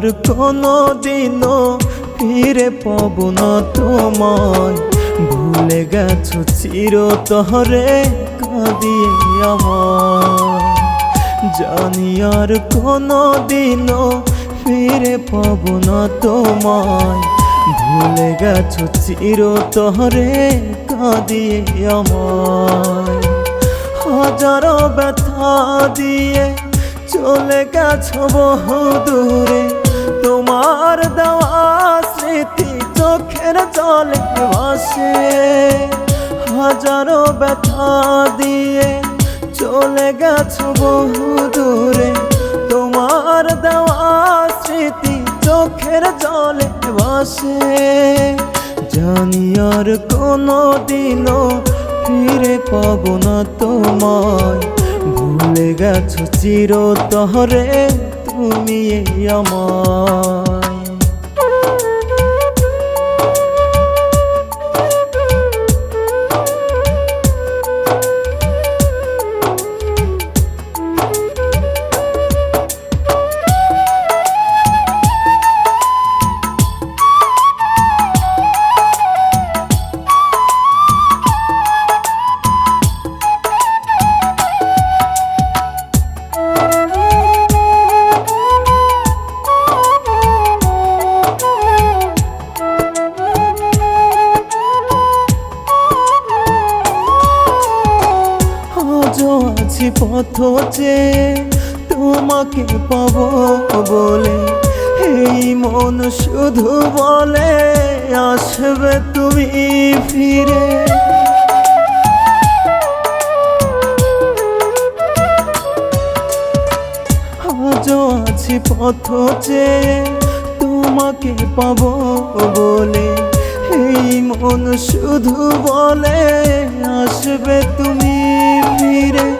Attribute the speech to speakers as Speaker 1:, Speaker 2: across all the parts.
Speaker 1: কোনো দিনও ফিরে পাব না তোমায়। ভুলে গেছো চির তহরে কাঁদিয়ে আমার। জানি আর কোনো দিনও ফিরে পাব না তোমায়। ভুলে গেছো চির তহরে কাঁদিয়ে আমায় হাজারো ব্যথা দিয়ে চলে গেছো বহু দূরে ভাসে হাজারো ব্যথা দিয়ে চলে গেছো বহু দূরে। তোমার দেওয়া স্মৃতি চোখের জলে ভাসে। জানি আর কোনো দিনও ফিরে পাবো না তোমায়। ভুলে গেছো চির তহরে তুমি এই আজও পথ যে তোমাকে পাব বলে। এই মন শুধু বলে, আসবে তুমি ফিরে। আছি পথ যে তোমাকে পাব বলে। এই মন শুধু বলে, আসবে তুমি ফিরে।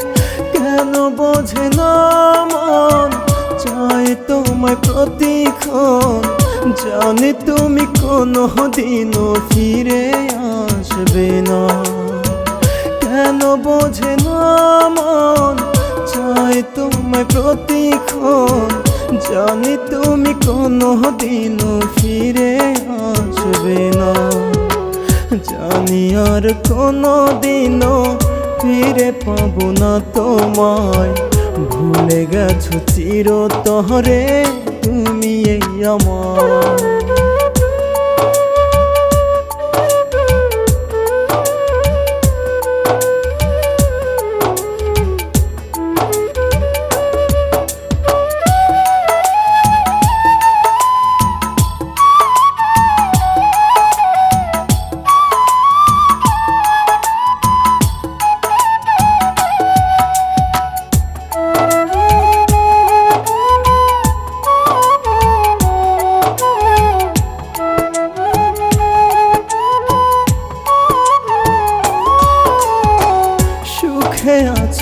Speaker 1: জানি তুমি কোনো দিনও ফিরে আসবে না। জানি আর কোনো দিনও ফিরে পাবো না তোমায়। ভুলে গেছো চির তহরে তুমি এই আমার।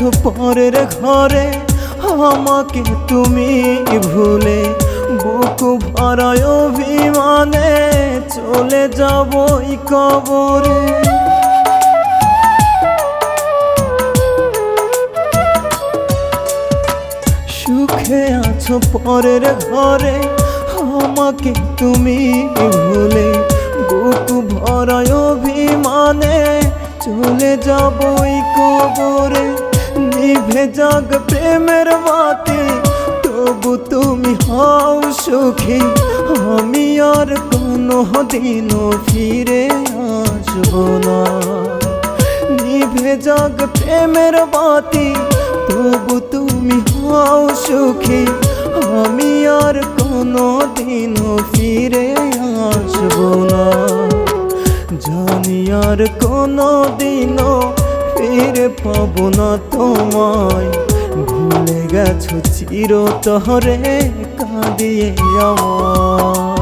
Speaker 1: আছো পরের ঘরে, আমাকে তুমি ভুলে বুক ভরায় অভিমানে চলে যাবই কবরে। সুখে আছো পরের ঘরে, আমাকে তুমি ভুলে বুক ভরায় অভিমানে চলে যাবই কবরে। নিভে যাগ প্রেমের বাতি তবু তুমি হও সুখী আমি আর কোনো দিনও ফিরে আসব না নিভে প্রেমের বাতি তবু তুমি হও সুখী আমি আর কোনো দিনও ফিরে আসব না জানি আর কোনো দিনও ফিরে পাবো তোমায়। ভুলে গেছো চির তহরে কাঁদিয়ে আমার